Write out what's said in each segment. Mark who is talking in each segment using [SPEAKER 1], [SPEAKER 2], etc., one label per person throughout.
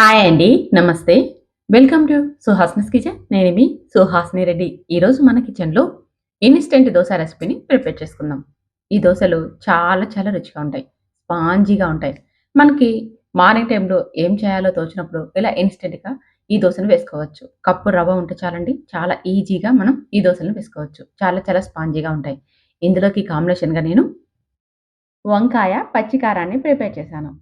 [SPEAKER 1] Hi అండి నమస్తే. Welcome to Suhasini's kitchen. నేను మీ సుహాస్ని రెడ్డి. ఈరోజు మన కిచెన్లో ఇన్స్టెంట్ దోశ రెసిపీని ప్రిపేర్ చేసుకుందాం. ఈ దోశలు చాలా చాలా రుచిగా ఉంటాయి. స్పాంజీగా ఉంటాయి. మనకి మార్నింగ్ టైంలో ఏం చేయాలో తోచినప్పుడు ఇలా ఇన్స్టెంట్గా ఈ దోశను వేసుకోవచ్చు. కప్పు రవ్వ ఉంటే చాలండి. చాలా ఈజీగా మనం ఈ దోశలను వేసుకోవచ్చు. చాలా చాలా స్పాంజీగా ఉంటాయి. ఇందులోకి కాంబినేషన్గా నేను వంకాయ పచ్చికారాన్ని ప్రిపేర్ చేశాను.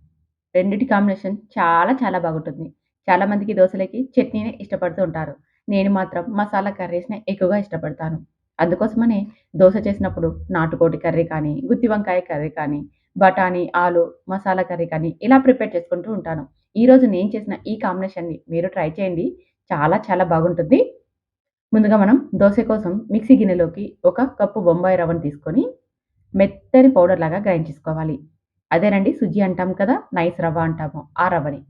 [SPEAKER 1] రెండిటి కాంబినేషన్ చాలా చాలా బాగుంటుంది. చాలామందికి దోశలకి చట్నీనే ఇష్టపడుతూ ఉంటారు. నేను మాత్రం మసాలా కర్రీస్ని ఎక్కువగా ఇష్టపడతాను. అందుకోసమనే దోశ చేసినప్పుడు నాటుకోటి కర్రీ కానీ గుత్తి వంకాయ కర్రీ కానీ బఠానీ ఆలు మసాలా కర్రీ కానీ ఇలా ప్రిపేర్ చేసుకుంటూ ఉంటాను. ఈరోజు నేను చేసిన ఈ కాంబినేషన్ని మీరు ట్రై చేయండి. చాలా చాలా బాగుంటుంది. ముందుగా మనం దోశ కోసం మిక్సీ గిన్నెలోకి ఒక కప్పు బొంబాయి రవ్వను తీసుకొని మెత్తని పౌడర్ లాగా గ్రైండ్ చేసుకోవాలి. అదేనండి సుజ్జి అంటాం కదా నైస్ రవ్వ అంటాము ఆ రవ్వని.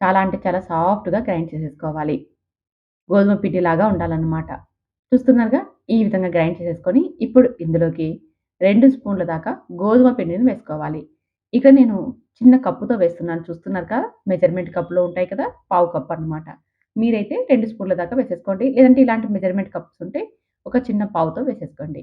[SPEAKER 1] చాలా అంటే చాలా సాఫ్ట్గా గ్రైండ్ చేసేసుకోవాలి. గోధుమ పిండిలాగా ఉండాలన్నమాట. చూస్తున్నారుగా? ఈ విధంగా గ్రైండ్ చేసేసుకొని ఇప్పుడు ఇందులోకి రెండు స్పూన్ల దాకా గోధుమ పిండిని వేసుకోవాలి. ఇక నేను చిన్న కప్పుతో వేస్తున్నాను చూస్తున్నారు కదా మెజర్మెంట్ కప్పులో ఉంటాయి కదా పావు కప్పు అనమాట మీరైతే రెండు స్పూన్ల దాకా వేసేసుకోండి. లేదంటే ఇలాంటి మెజర్మెంట్ కప్స్ ఉంటే ఒక చిన్న పావుతో వేసేసుకోండి.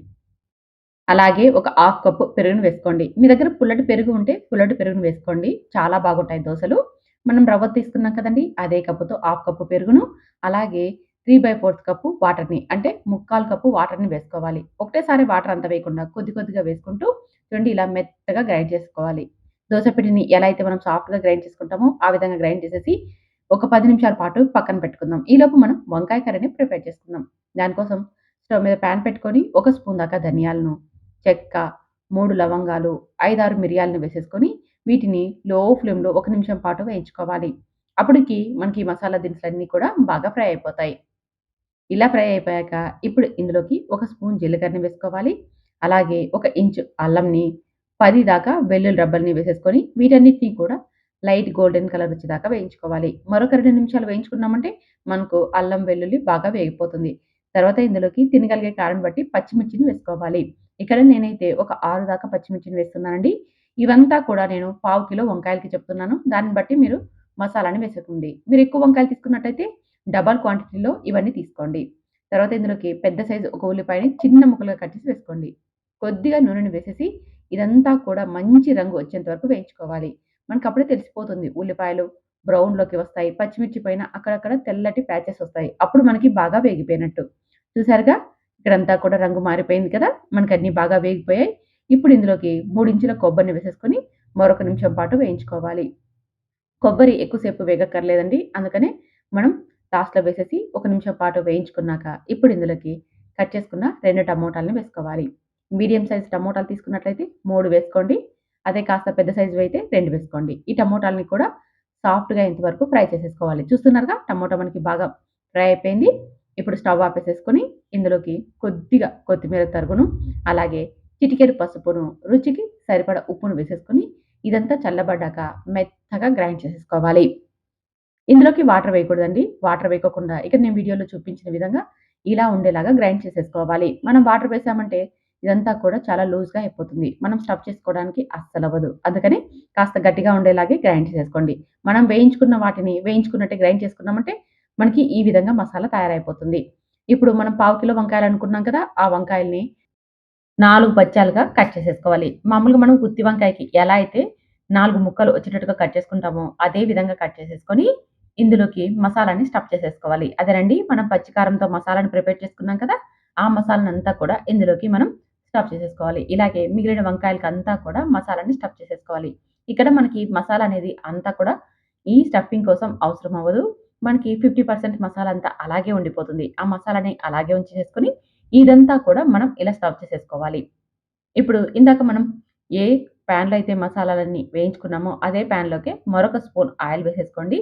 [SPEAKER 1] అలాగే ఒక హాఫ్ కప్పు పెరుగును వేసుకోండి. మీ దగ్గర పుల్లటి పెరుగు ఉంటే పుల్లటి పెరుగును వేసుకోండి. చాలా బాగుంటాయి దోశలు. మనం రవ్వ తీసుకున్నాం కదండి అదే కప్పుతో హాఫ్ కప్పు పెరుగును అలాగే త్రీ బై ఫోర్త్ కప్పు వాటర్ని అంటే ముక్కాలు కప్పు వాటర్ని వేసుకోవాలి. ఒకటేసారి వాటర్ అంతా వేయకుండా కొద్ది కొద్దిగా వేసుకుంటూ చూడండి ఇలా మెత్తగా గ్రైండ్ చేసుకోవాలి. దోశ పిండిని ఎలా అయితే మనం సాఫ్ట్గా గ్రైండ్ చేసుకుంటామో ఆ విధంగా గ్రైండ్ చేసేసి ఒక పది నిమిషాల పాటు పక్కన పెట్టుకుందాం. ఈలోపు మనం వంకాయ కర్రీని ప్రిపేర్ చేసుకుందాం. దానికోసం స్టవ్ మీద ప్యాన్ పెట్టుకొని ఒక స్పూన్ దాకా ధనియాలను చెక్క మూడు లవంగాలు ఐదారు మిరియాలను వేసేసుకొని వీటిని లో ఫ్లేమ్లో ఒక నిమిషం పాటు వేయించుకోవాలి. అప్పటికి మనకి మసాలా దినుసులన్నీ కూడా బాగా ఫ్రై అయిపోతాయి. ఇలా ఫ్రై అయిపోయాక ఇప్పుడు ఇందులోకి ఒక స్పూన్ జీలకర్రని వేసుకోవాలి. అలాగే ఒక ఇంచు అల్లంని పది దాకా వెల్లుల్లి రబ్బల్ని వేసేసుకొని వీటన్నిటినీ కూడా లైట్ గోల్డెన్ కలర్ వచ్చేదాకా వేయించుకోవాలి. మరొక రెండు నిమిషాలు వేయించుకున్నామంటే మనకు అల్లం వెల్లుల్లి బాగా వేగిపోతుంది. తర్వాత ఇందులోకి తినగలిగే కారం బట్టి పచ్చిమిర్చిని వేసుకోవాలి. ఇక్కడ నేనైతే ఒక ఆరు దాకా పచ్చిమిర్చిని వేస్తున్నానండి. ఇవంతా కూడా నేను పావు కిలో వంకాయలకి చెప్తున్నాను. దాన్ని బట్టి మీరు మసాలాని వేసుకోండి. మీరు ఎక్కువ వంకాయలు తీసుకున్నట్టయితే డబల్ క్వాంటిటీలో ఇవన్నీ తీసుకోండి. తర్వాత ఇందులోకి పెద్ద సైజు ఒక ఉల్లిపాయని చిన్న ముక్కలుగా కట్ చేసి వేసుకోండి. కొద్దిగా నూనెని వేసేసి ఇదంతా కూడా మంచి రంగు వచ్చేంత వరకు వేయించుకోవాలి. మనకు అప్పుడే తెలిసిపోతుంది ఉల్లిపాయలు బ్రౌన్లోకి వస్తాయి పచ్చిమిర్చి పైన అక్కడక్కడ తెల్లటి ప్యాచెస్ వస్తాయి. అప్పుడు మనకి బాగా వేగిపోయినట్టు. చూసారుగా ఇక్కడంతా కూడా రంగు మారిపోయింది కదా? మనకి అన్నీ బాగా వేగిపోయాయి. ఇప్పుడు ఇందులోకి మూడించుల కొబ్బరిని వేసేసుకొని మరొక నిమిషం పాటు వేయించుకోవాలి. కొబ్బరి ఎక్కువసేపు వేగక్కర్లేదండి. అందుకనే మనం లాస్ట్లో వేసేసి ఒక నిమిషం పాటు వేయించుకున్నాక ఇప్పుడు ఇందులోకి కట్ చేసుకున్న రెండు టమోటాలను వేసుకోవాలి. మీడియం సైజ్ టమోటాలు తీసుకున్నట్లయితే మూడు వేసుకోండి. అదే కాస్త పెద్ద సైజు అయితే రెండు వేసుకోండి. ఈ టమోటాలని కూడా సాఫ్ట్గా ఇంతవరకు ఫ్రై చేసేసుకోవాలి. చూస్తున్నారుగా టమోటా మనకి బాగా ఫ్రై అయిపోయింది. ఇప్పుడు స్టవ్ ఆపేసేసుకొని ఇందులోకి కొద్దిగా కొత్తిమీర తరుగును అలాగే చిటికెడు పసుపును రుచికి సరిపడ ఉప్పును వేసేసుకొని ఇదంతా చల్లబడ్డాక మెత్తగా గ్రైండ్ చేసేసుకోవాలి. ఇందులోకి వాటర్ వేయకూడదండి. వాటర్ వేయకుండా ఇక్కడ నేను వీడియోలో చూపించిన విధంగా ఇలా ఉండేలాగా గ్రైండ్ చేసేసుకోవాలి. మనం వాటర్ వేసామంటే ఇదంతా కూడా చాలా లూజ్గా అయిపోతుంది. మనం స్టఫ్ చేసుకోవడానికి అస్సలు అవ్వదు. అందుకని కాస్త గట్టిగా ఉండేలాగే గ్రైండ్ చేసేసుకోండి. మనం వేయించుకున్న వాటిని వేయించుకున్నట్టే గ్రైండ్ చేసుకున్నామంటే మనకి ఈ విధంగా మసాలా తయారైపోతుంది. ఇప్పుడు మనం పావు కిలో వంకాయలు అనుకున్నాం కదా ఆ వంకాయల్ని నాలుగు పచ్చాలుగా కట్ చేసేసుకోవాలి. మామూలుగా మనం గుత్తి వంకాయకి ఎలా అయితే నాలుగు ముక్కలు వచ్చేటట్టుగా కట్ చేసుకుంటామో అదే విధంగా కట్ చేసేసుకొని ఇందులోకి మసాలాని స్టఫ్ చేసేసుకోవాలి. అదేనండి మనం పచ్చికారంతో మసాలాని ప్రిపేర్ చేసుకున్నాం కదా ఆ మసాలాని అంతా కూడా ఇందులోకి మనం స్టఫ్ చేసేసుకోవాలి. ఇలాగే మిగిలిన వంకాయలకి అంతా కూడా మసాలాని స్టఫ్ చేసేసుకోవాలి. ఇక్కడ మనకి మసాలా అనేది అంతా కూడా ఈ స్టఫింగ్ కోసం అవసరం అవ్వదు మనకి ఫిఫ్టీ పర్సెంట్ మసాలా అంతా అలాగే ఉండిపోతుంది. ఆ మసాలాని అలాగే ఉంచేసుకొని ఇదంతా కూడా మనం ఇలా స్టవ్ చేసేసుకోవాలి. ఇప్పుడు ఇందాక మనం ఏ ప్యాన్లో అయితే మసాలాలన్నీ వేయించుకున్నామో అదే ప్యాన్లోకి మరొక స్పూన్ ఆయిల్ వేసేసుకోండి.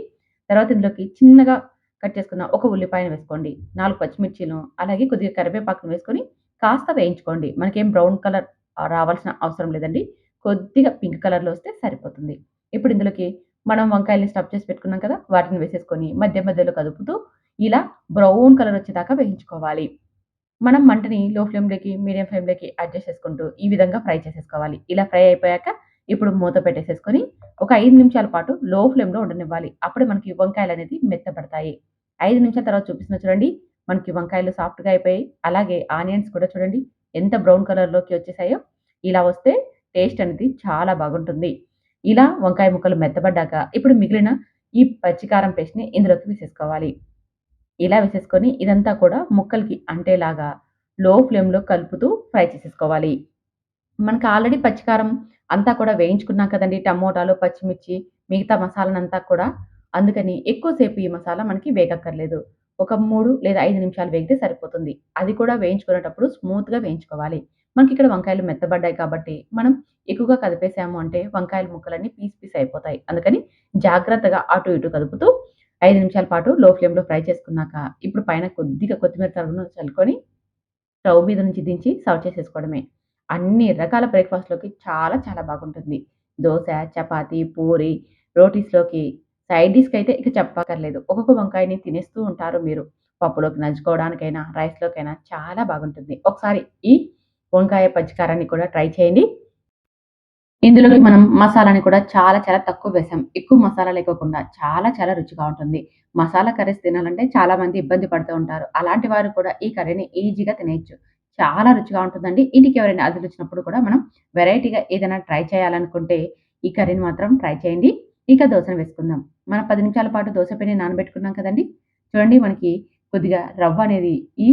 [SPEAKER 1] తర్వాత ఇందులోకి చిన్నగా కట్ చేసుకున్న ఒక ఉల్లిపాయను వేసుకోండి. నాలుగు పచ్చిమిర్చిలు అలాగే కొద్దిగా కరివేపాకును వేసుకొని కాస్త వేయించుకోండి. మనకేం బ్రౌన్ కలర్ రావాల్సిన అవసరం లేదండి. కొద్దిగా పింక్ కలర్లో వస్తే సరిపోతుంది. ఇప్పుడు ఇందులోకి మనం వంకాయల్ని స్టఫ్ చేసి పెట్టుకున్నాం కదా వాటిని వేసేసుకొని మధ్య మధ్యలో కదుపుతూ ఇలా బ్రౌన్ కలర్ వచ్చేదాకా వేయించుకోవాలి మనం మంటని లో ఫ్లేమ్లోకి మీడియం ఫ్లేమ్లోకి అడ్జస్ట్ చేసుకుంటూ ఈ విధంగా ఫ్రై చేసేసుకోవాలి ఇలా ఫ్రై అయిపోయాక ఇప్పుడు మూత పెట్టేసేసుకొని ఒక ఐదు నిమిషాల పాటు లో ఫ్లేమ్‌లో ఉండనివ్వాలి. అప్పుడే మనకి వంకాయలు అనేది మెత్తపడతాయి ఐదు నిమిషాల తర్వాత చూపిస్తున్న చూడండి. మనకి వంకాయలు సాఫ్ట్‌గా అయిపోయాయి. అలాగే ఆనియన్స్ కూడా చూడండి ఎంత బ్రౌన్ కలర్‌లోకి వచ్చేసాయో. ఇలా వస్తే టేస్ట్ అనేది చాలా బాగుంటుంది. ఇలా వంకాయ ముక్కలు మెత్తబడ్డాక ఇప్పుడు మిగిలిన ఈ పచ్చికారం పేస్ట్‌ని ఇందులోకి వేసేసుకోవాలి. ఇలా వేసేసుకొని ఇదంతా కూడా ముక్కలకి అంటేలాగా లో ఫ్లేమ్‌లో కలుపుతూ ఫ్రై చేసేసుకోవాలి. మనకు ఆల్రెడీ పచ్చికారం అంతా కూడా వేయించుకున్నాం కదండీ! టమోటాలు, పచ్చిమిర్చి, మిగతా మసాలానంతా కూడా. అందుకని ఎక్కువసేపు ఈ మసాలా మనకి వేగక్కర్లేదు. ఒక మూడు లేదా ఐదు నిమిషాలు వేగితే సరిపోతుంది. అది కూడా వేయించుకునేటప్పుడు స్మూత్‌గా వేయించుకోవాలి. మనకి ఇక్కడ వంకాయలు మెత్తబడ్డాయి కాబట్టి మనం ఎక్కువగా కదిపేసాము అంటే వంకాయల ముక్కలన్నీ పీస్ పీస్ అయిపోతాయి. అందుకని జాగ్రత్తగా అటు ఇటు కదుపుతూ ఐదు నిమిషాల పాటు లో ఫ్లేమ్‌లో ఫ్రై చేసుకున్నాక ఇప్పుడు పైన కొద్దిగా కొత్తిమీర తరుగును చల్లుకొని స్టవ్ మీద నుంచి దించి సర్వ్ చేసేసుకోవడమే. అన్ని రకాల బ్రేక్‌ఫాస్ట్‌లోకి చాలా చాలా బాగుంటుంది. దోశ చపాతి పూరి, రోటీస్‌లోకి సైడ్ డిష్‌కైతే ఇక చెప్పక్కర్లేదు. ఒక్కొక్క వంకాయని తినేస్తూ ఉంటారు మీరు. పప్పులోకి నంచుకోవడానికైనా, రైస్‌లోకైనా చాలా బాగుంటుంది. ఒకసారి ఈ వంకాయ పచ్చికారాన్ని కూడా ట్రై చేయండి. ఇందులోకి మనం మసాలాని కూడా చాలా చాలా తక్కువ వేసాం. ఎక్కువ మసాలా లేకోకుండా చాలా చాలా రుచిగా ఉంటుంది. మసాలా కర్రీస్ తినాలంటే చాలా మంది ఇబ్బంది పడుతూ ఉంటారు. అలాంటి వారు కూడా ఈ కర్రీని ఈజీగా తినేయచ్చు చాలా రుచిగా ఉంటుందండి. ఇంటికి ఎవరైనా అతిథులొచ్చినప్పుడు కూడా మనం వెరైటీగా ఏదైనా ట్రై చేయాలనుకుంటే ఈ కర్రీని మాత్రం ట్రై చేయండి. ఇక దోసను వేసుకుందాం. మనం పది నిమిషాల పాటు దోశ పిండి నానబెట్టుకున్నాం కదండీ! చూడండి మనకి కొద్దిగా రవ్వ అనేది ఈ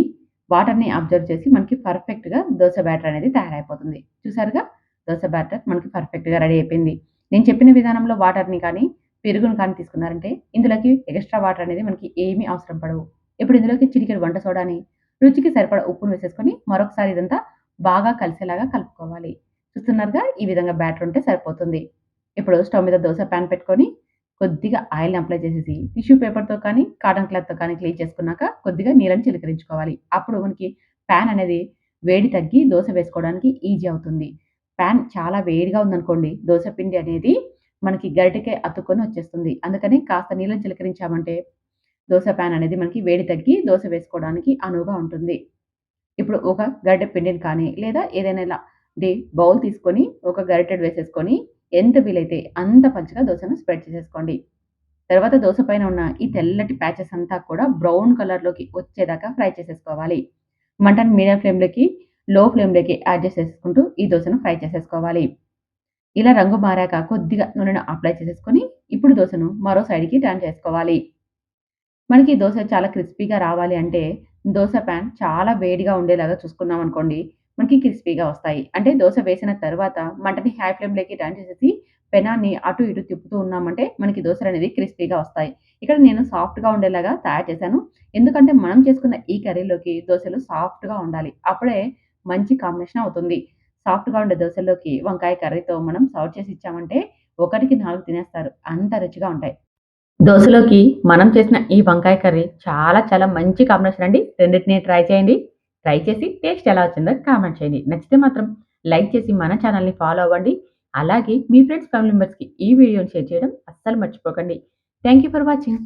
[SPEAKER 1] వాటర్‌ని అబ్జర్వ్ చేసి మనకి పర్ఫెక్ట్‌గా దోశ బ్యాటర్ అనేది తయారైపోతుంది. చూసారుగా? దోశ బ్యాటర్ మనకి పర్ఫెక్ట్‌గా రెడీ అయిపోయింది. నేను చెప్పిన విధానంలో వాటర్‌ని కానీ, పెరుగును కానీ తీసుకున్నారంటే ఇందులోకి ఎక్స్‌ట్రా వాటర్ అనేది మనకి ఏమీ అవసరం పడవు. ఇప్పుడు ఇందులోకి చిటికెడు వంట సోడాని, రుచికి సరిపడా ఉప్పును వేసేసుకొని మరొకసారి ఇదంతా బాగా కలిసేలాగా కలుపుకోవాలి. చూస్తున్నారుగా? ఈ విధంగా బ్యాటర్ ఉంటే సరిపోతుంది. ఇప్పుడు స్టవ్ మీద దోశ ప్యాన్ పెట్టుకొని కొద్దిగా ఆయిల్‌ని అప్లై చేసేసి టిష్యూ పేపర్‌తో కానీ, కాటన్ క్లాత్‌తో కానీ క్లీన్ చేసుకున్నాక కొద్దిగా నీళ్ళని చిలకరించుకోవాలి. అప్పుడు మనకి ప్యాన్ అనేది వేడి తగ్గి దోశ వేసుకోవడానికి ఈజీ అవుతుంది. ప్యాన్ చాలా వేడిగా ఉందనుకోండి దోశ పిండి అనేది మనకి గరిటకే అతుక్కొని వచ్చేస్తుంది. అందుకని కాస్త నీళ్ళని చిలకరించామంటే దోశ పాన్ అనేది మనకి వేడి తగ్గి దోశ వేసుకోవడానికి అనువుగా ఉంటుంది. ఇప్పుడు ఒక గరిటె పిండిని కానీ లేదా ఏదైనా ఇలా బౌల్ తీసుకొని ఒక గరిటెడ్ వేసేసుకొని ఎంత వీలైతే అంత పలుచగా దోశను స్ప్రెడ్ చేసేసుకోండి. తర్వాత దోశ పైన ఉన్న ఈ తెల్లటి ప్యాచెస్ అంతా కూడా బ్రౌన్ కలర్‌లోకి వచ్చేదాకా ఫ్రై చేసేసుకోవాలి. మటన్ మీడియం ఫ్లేమ్‌లోకి, లో ఫ్లేమ్‌లోకి యాడ్ చేసుకుంటూ ఈ దోశను ఫ్రై చేసేసుకోవాలి. ఇలా రంగు మారాక కొద్దిగా నూనెను అప్లై చేసేసుకొని ఇప్పుడు దోశను మరో సైడ్‌కి టర్న్ చేసుకోవాలి. మనకి దోశ చాలా క్రిస్పీగా రావాలి అంటే దోశ ప్యాన్ చాలా వేడిగా ఉండేలాగా చూసుకున్నాం అనుకోండి మనకి క్రిస్పీగా వస్తాయి. అంటే దోశ వేసిన తర్వాత మంటని హై ఫ్లేమ్‌లోకి టర్న్ చేసేసి పెనాన్ని అటు ఇటు తిప్పుతూ ఉన్నామంటే మనకి దోసలనేవి క్రిస్పీగా వస్తాయి. ఇక్కడ నేను సాఫ్ట్‌గా ఉండేలాగా తయారు చేశాను. ఎందుకంటే మనం చేసుకున్న ఈ కర్రీలోకి దోశలు సాఫ్ట్‌గా ఉండాలి. అప్పుడే మంచి కాంబినేషన్ అవుతుంది. సాఫ్ట్‌గా ఉండే దోశల్లోకి వంకాయ కర్రీతో మనం సర్వ్ చేసి ఇచ్చామంటే ఒకటికి నాలుగు తినేస్తారు. అంత రుచిగా ఉంటాయి. దోశలోకి మనం చేసిన ఈ వంకాయ కర్రీ చాలా చాలా మంచి కాంబినేషన్ అండి. రెండిటిని ట్రై చేయండి. ట్రై చేసి టేస్ట్ ఎలా వచ్చిందో కామెంట్ చేయండి. నచ్చితే మాత్రం లైక్ చేసి మన ఛానల్ని ఫాలో అవ్వండి. అలాగే మీ ఫ్రెండ్స్, ఫ్యామిలీ మెంబర్స్‌కి ఈ వీడియోని షేర్ చేయడం అస్సలు మర్చిపోకండి. Thank you for watching.